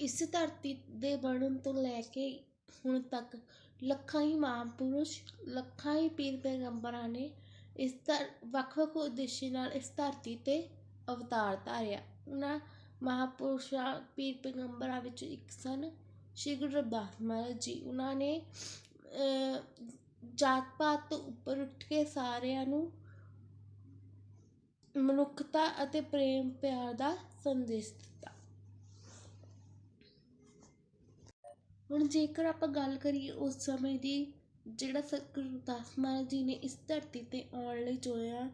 ਇਸ ਧਰਤੀ ਦੇ ਬਣਨ ਤੋਂ ਲੈ ਕੇ ਹੁਣ ਤੱਕ ਲੱਖਾਂ ਹੀ ਮਹਾਂਪੁਰਸ਼, ਲੱਖਾਂ ਹੀ ਪੀਰ ਪੈਗੰਬਰਾਂ ਨੇ ਇਸ ਧਰ ਵੱਖ ਵੱਖ ਉਦੇਸ਼ ਨਾਲ ਇਸ ਧਰਤੀ 'ਤੇ ਅਵਤਾਰ ਧਾਰਿਆ। ਉਹਨਾਂ ਮਹਾਂਪੁਰਸ਼ਾਂ, ਪੀਰ ਪੈਗੰਬਰਾਂ ਵਿੱਚ ਇੱਕ ਸਨ, ਸ਼੍ਰੀ ਗੁਰੂ ਰਵਿਦਾਸ ਮਹਾਰਾਜ ਜੀ। ਉਹਨਾਂ ਨੇ ਜਾਤ ਪਾਤ ਤੋਂ ਉੱਪਰ ਉੱਠ ਕੇ ਸਾਰਿਆਂ ਨੂੰ ਮਨੁੱਖਤਾ ਅਤੇ ਪ੍ਰੇਮ ਪਿਆਰ ਦਾ ਸੰਦੇਸ਼ ਦਿੱਤਾ। ਹੁਣ ਜੇਕਰ ਆਪਾਂ ਗੱਲ ਕਰੀਏ ਉਸ ਸਮੇਂ ਦੀ, ਜਿਹੜਾ ਸ ਰਵਿਦਾਸ ਮਹਾਰਾਜ ਜੀ ਨੇ ਇਸ ਧਰਤੀ 'ਤੇ ਆਉਣ ਲਈ ਚੁਣਿਆ,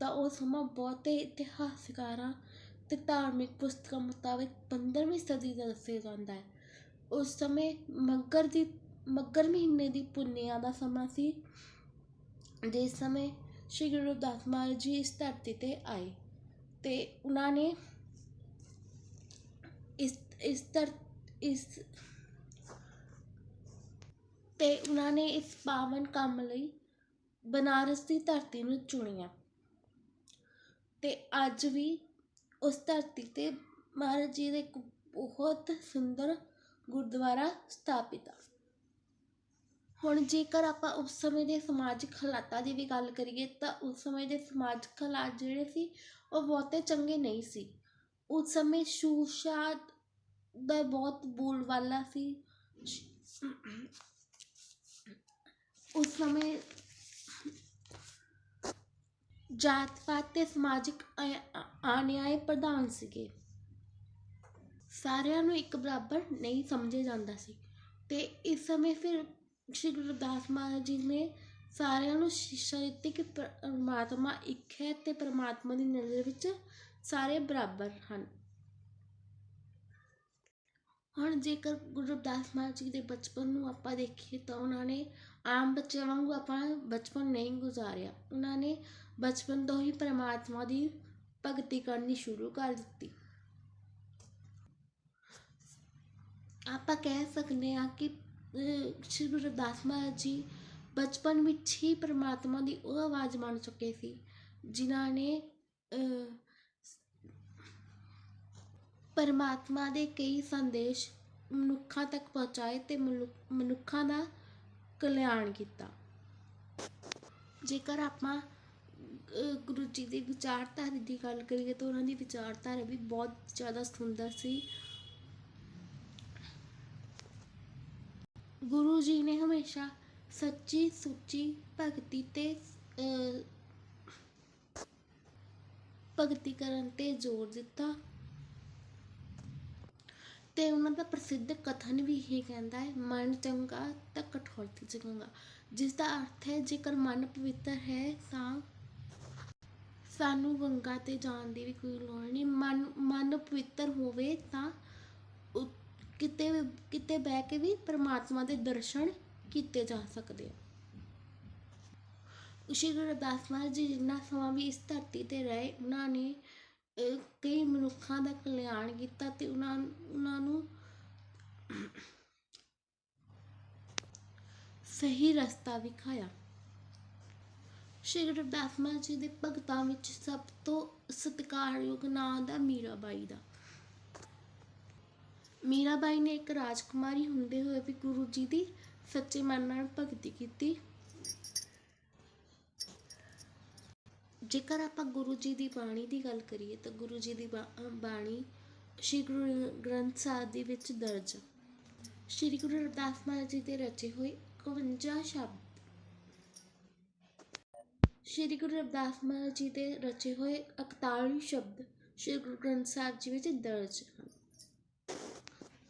ਤਾਂ ਉਹ ਸਮਾਂ ਬਹੁਤੇ ਇਤਿਹਾਸਕਾਰਾਂ ਅਤੇ ਧਾਰਮਿਕ ਪੁਸਤਕਾਂ ਮੁਤਾਬਿਕ ਪੰਦਰਵੀਂ ਸਦੀ ਦਾ ਦੱਸਿਆ ਜਾਂਦਾ ਹੈ। ਉਸ ਸਮੇਂ ਮੱਘਰ ਦੀ, ਮੱਘਰ ਮਹੀਨੇ ਦੀ ਪੁੰਨਿਆ ਦਾ ਸਮਾਂ ਸੀ, ਜਿਸ ਸਮੇਂ ਸ਼੍ਰੀ ਗੁਰੂ ਰਵਿਦਾਸ ਮਹਾਰਾਜ ਜੀ ਇਸ ਧਰਤੀ 'ਤੇ ਆਏ ਅਤੇ ਉਹਨਾਂ ਨੇ ਇਸ ਇਸ ਧਰ, ਇਸ ਤੇ ਉਹਨਾਂ ਨੇ ਇਸ ਪਾਵਨ ਕੰਮ ਲਈ ਬਨਾਰਸ ਦੀ ਧਰਤੀ ਨੂੰ ਚੁਣਿਆ। ਅਤੇ ਅੱਜ ਵੀ ਉਸ ਧਰਤੀ ਤੇ ਮਹਾਰਾਜ ਜੀ ਦਾ ਇੱਕ ਬਹੁਤ ਸੁੰਦਰ ਗੁਰਦੁਆਰਾ ਸਥਾਪਿਤ ਆ। ਹੁਣ ਜੇਕਰ ਆਪਾਂ ਉਸ ਸਮੇਂ ਦੇ ਸਮਾਜਿਕ ਹਾਲਾਤਾਂ ਦੀ ਵੀ ਗੱਲ ਕਰੀਏ ਤਾਂ ਉਸ ਸਮੇਂ ਦੇ ਸਮਾਜਿਕ ਹਾਲਾਤ ਜਿਹੜੇ ਸੀ, ਉਹ ਬਹੁਤੇ ਚੰਗੇ ਨਹੀਂ ਸੀ। ਉਸ ਸਮੇਂ ਛੂਤ-ਛਾਤ ਦਾ ਬਹੁਤ ਬੋਲਬਾਲਾ ਸੀ। ਉਸ ਸਮੇਂ ਜਾਤ ਪਾਤ ਤੇ ਸਮਾਜਿਕ ਅਨਿਆਏ ਪ੍ਰਧਾਨ ਸੀਗੇ। ਸਾਰਿਆਂ ਨੂੰ ਇੱਕ ਬਰਾਬਰ ਨਹੀਂ ਸਮਝਿਆ ਜਾਂਦਾ ਸੀ। ਤੇ ਇਸ ਸਮੇਂ ਫਿਰ ਸ਼੍ਰੀ ਗੁਰੂ ਰਵਿਦਾਸ ਮਹਾਰਾਜ ਜੀ ਨੇ ਸਾਰਿਆਂ ਨੂੰ ਸ਼ਿਕਸ਼ਾ ਦਿੱਤੀ ਕਿ ਪਰਮਾਤਮਾ ਇੱਕ ਹੈ ਤੇ ਪਰਮਾਤਮਾ ਦੀ ਨਜ਼ਰ ਵਿੱਚ ਸਾਰੇ ਬਰਾਬਰ ਹਨ। ਹੁਣ ਜੇਕਰ ਗੁਰੂ ਰਵਿਦਾਸ ਮਹਾਰਾਜ ਜੀ ਦੇ ਬਚਪਨ ਨੂੰ ਆਪਾਂ ਦੇਖੀਏ ਤਾਂ ਉਹਨਾਂ ਨੇ ਆਮ ਬੱਚਿਆਂ ਵਾਂਗੂ ਆਪਾਂ ਬਚਪਨ ਨਹੀਂ ਗੁਜ਼ਾਰਿਆ। ਉਹਨਾਂ ਨੇ ਬਚਪਨ ਤੋਂ ਹੀ ਪਰਮਾਤਮਾ ਦੀ ਭਗਤੀ ਕਰਨੀ ਸ਼ੁਰੂ ਕਰ ਦਿੱਤੀ। ਆਪਾਂ ਕਹਿ ਸਕਦੇ ਹਾਂ ਕਿ ਸ਼੍ਰੀ ਗੁਰੂ ਰਵਿਦਾਸ ਮਹਾਰਾਜ ਜੀ ਬਚਪਨ ਵਿੱਚ ਹੀ ਪਰਮਾਤਮਾ ਦੀ ਉਹ ਆਵਾਜ਼ ਮੰਨ ਚੁੱਕੇ ਸੀ, ਜਿਨ੍ਹਾਂ ਨੇ ਪਰਮਾਤਮਾ ਦੇ ਕਈ ਸੰਦੇਸ਼ ਮਨੁੱਖਾਂ ਤੱਕ ਪਹੁੰਚਾਏ ਤੇ ਮਨੁੱਖਾਂ ਦਾ ਕਲਿਆਣ ਕੀਤਾ। ਜੇਕਰ ਆਪਾਂ ਗੁਰੂ ਜੀ ਦੀ ਵਿਚਾਰਧਾਰਾ ਦੀ ਗੱਲ ਕਰੀਏ ਤਾਂ ਉਹਨਾਂ ਦੀ ਵਿਚਾਰਧਾਰਾ ਵੀ ਬਹੁਤ ਜ਼ਿਆਦਾ ਸੁੰਦਰ ਸੀ। ਗੁਰੂ ਜੀ ਨੇ ਹਮੇਸ਼ਾ ਸੱਚੀ ਸੁੱਚੀ ਭਗਤੀ ਤੇ ਭਗਤੀ ਕਰਨ ਤੇ ਜ਼ੋਰ ਦਿੱਤਾ। ਤੇ ਉਹਨਾਂ ਦਾ ਪ੍ਰਸਿੱਧ ਕਥਨ ਵੀ ਇਹ ਕਹਿੰਦਾ ਹੈ, ਮਨ ਚੰਗਾ ਤਾਂ ਕਠੋਰਤੀ ਚੰਗਾ। ਜਿਸ ਦਾ ਅਰਥ ਹੈ, ਜੇਕਰ ਮਨ ਪਵਿੱਤਰ ਹੈ ਤਾਂ ਸਾਨੂੰ ਗੰਗਾ ਤੇ ਜਾਣ ਦੀ ਵੀ ਕੋਈ ਲੋੜ ਨਹੀਂ। ਮਨ ਮਨ ਪਵਿੱਤਰ ਹੋਵੇ ਤਾਂ ਕਿਤੇ ਕਿਤੇ ਬਹਿ ਕੇ ਵੀ ਪਰਮਾਤਮਾ ਦੇ ਦਰਸ਼ਨ ਕੀਤੇ ਜਾ ਸਕਦੇ ਆ। ਸ਼੍ਰੀ ਗੁਰੂ ਰਵਿਦਾਸ ਮਹਾਰਾਜ ਜੀ, ਜਿੰਨਾ ਸਮਾਂ ਵੀ ਇਸ ਧਰਤੀ ਤੇ ਰਹੇ, ਉਹਨਾਂ ਨੇ ਕਈ ਮਨੁੱਖਾਂ ਦਾ ਕਲਿਆਣ ਕੀਤਾ ਤੇ ਉਹਨਾਂ ਉਹਨਾਂ ਨੂੰ ਸਹੀ ਰਸਤਾ ਵਿਖਾਇਆ। ਸ਼੍ਰੀ ਗੁਰੂ ਰਵਿਦਾਸ ਮਹਾਰਾਜ ਜੀ ਦੇ ਭਗਤਾਂ ਵਿੱਚ ਸਭ ਤੋਂ ਸਤਿਕਾਰਯੋਗ ਨਾਂ ਦਾ ਮੀਰਾਬਾਈ ਦਾ। ਮੀਰਾਬਾਈ ਨੇ ਇੱਕ ਰਾਜਕੁਮਾਰੀ ਹੁੰਦੇ ਹੋਏ ਵੀ ਗੁਰੂ ਜੀ ਦੀ ਸੱਚੇ ਮਨ ਨਾਲ ਭਗਤੀ ਕੀਤੀ। ਜੇਕਰ ਆਪਾਂ ਗੁਰੂ ਜੀ ਦੀ ਬਾਣੀ ਦੀ ਗੱਲ ਕਰੀਏ ਤਾਂ ਗੁਰੂ ਜੀ ਦੀ ਬਾਣੀ ਸ਼੍ਰੀ ਗੁਰੂ ਗ੍ਰੰਥ ਸਾਹਿਬ ਦੇ ਵਿੱਚ ਦਰਜ ਸ਼੍ਰੀ ਗੁਰੂ ਰਵਿਦਾਸ ਮਹਾਰਾਜ ਜੀ ਦੇ ਰਚੇ ਹੋਏ 51 ਸ਼ਬਦ। ਸ਼੍ਰੀ ਗੁਰੂ ਰਵਿਦਾਸ ਮਹਾਰਾਜ ਜੀ ਦੇ ਰਚੇ ਹੋਏ 41 ਸ਼ਬਦ ਸ਼੍ਰੀ ਗੁਰੂ ਗ੍ਰੰਥ ਸਾਹਿਬ ਜੀ ਵਿੱਚ ਦਰਜ ਹਨ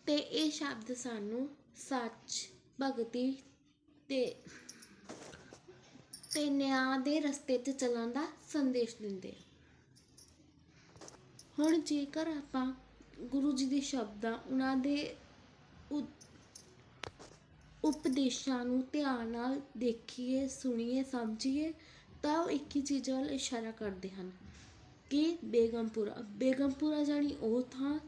ਤੇ ਇਹ ਸ਼ਬਦ ਸਾਨੂੰ ਸੱਚ, ਭਗਤੀ ਤੇ ਤੇ ਨਿਆਂ ਦੇ ਰਸਤੇ ਤੇ ਚੱਲਣ ਦਾ ਸੰਦੇਸ਼ ਦਿੰਦੇ ਹੁਣ ਜੇਕਰ ਆਪਾਂ ਗੁਰੂ ਜੀ ਦੇ ਸ਼ਬਦਾਂ, ਉਹਨਾਂ ਦੇ ਉਪਦੇਸ਼ਾਂ ਨੂੰ ਧਿਆਨ ਨਾਲ ਦੇਖੀਏ, ਸੁਣੀਏ, ਸਮਝੀਏ, ਤਾਂ ਉਹ ਇੱਕ ਹੀ ਚੀਜ਼ ਵੱਲ ਇਸ਼ਾਰਾ ਕਰਦੇ ਹਨ ਕਿ ਬੇਗਮਪੁਰਾ। ਬੇਗਮਪੁਰਾ ਜਾਨੀ ਉਹ ਥਾਂ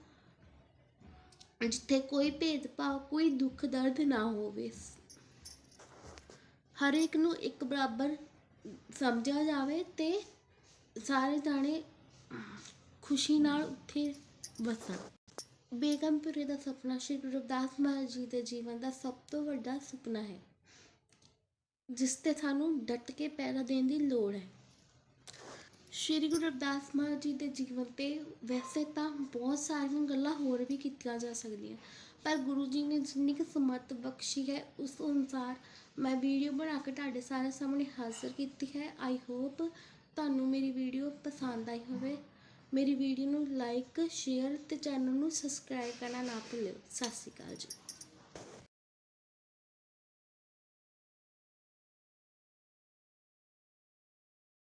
ਜਿੱਥੇ ਕੋਈ ਭੇਦਭਾਵ, ਕੋਈ ਦੁੱਖ ਦਰਦ ਨਾ ਹੋਵੇ। ਹਰ ਇੱਕ ਨੂੰ ਇੱਕ ਬਰਾਬਰ ਸਮਝਿਆ ਜਾਵੇ ਤੇ ਸਾਰੇ ਜਾਣੇ ਖੁਸ਼ੀ ਨਾਲ ਉੱਥੇ ਵਸਣ। ਬੇਗਮਪੁਰੇ ਦਾ ਸੁਪਨਾ ਸ਼੍ਰੀ ਗੁਰੂ ਰਵਿਦਾਸ ਮਹਾਰਾਜ ਜੀ ਦੇ ਜੀਵਨ ਦਾ ਸਭ ਤੋਂ ਵੱਡਾ ਸੁਪਨਾ ਹੈ, ਜਿਸ ਤੇ ਸਾਨੂੰ ਡਟ ਕੇ ਪੈਰਾ ਦੇਣ ਦੀ ਲੋੜ ਹੈ। ਸ਼੍ਰੀ ਗੁਰੂ ਰਵਿਦਾਸ ਮਹਾਰਾਜ ਜੀ ਦੇ ਜੀਵਨ ਤੇ ਵੈਸੇ ਤਾਂ ਬਹੁਤ ਸਾਰੀਆਂ ਗੱਲਾਂ ਹੋਰ ਵੀ ਕੀਤੀਆਂ ਜਾ ਸਕਦੀਆਂ। ਪਰ ਗੁਰੂ ਜੀ ਨੇ ਜਿੰਨੀ ਕੁ ਸਮੱਤ ਬਖਸ਼ੀ ਹੈ, ਉਸ ਅਨੁਸਾਰ ਮੈਂ ਵੀਡੀਓ ਬਣਾ ਕੇ ਤੁਹਾਡੇ ਸਾਰੇ ਸਾਹਮਣੇ ਹਾਜ਼ਰ ਕੀਤੀ ਹੈ। ਆਈ ਹੋਪ ਤੁਹਾਨੂੰ ਮੇਰੀ ਵੀਡੀਓ ਪਸੰਦ ਆਈ ਹੋਵੇ। ਮੇਰੀ ਵੀਡੀਓ ਨੂੰ ਲਾਈਕ ਸ਼ੇਅਰ ਤੇ ਚੈਨਲ ਨੂੰ ਸਬਸਕ੍ਰਾਈਬ ਕਰਨਾ ਨਾ ਭੁੱਲਿਓ। ਸਤਿ ਸ਼੍ਰੀ ਅਕਾਲ ਜੀ।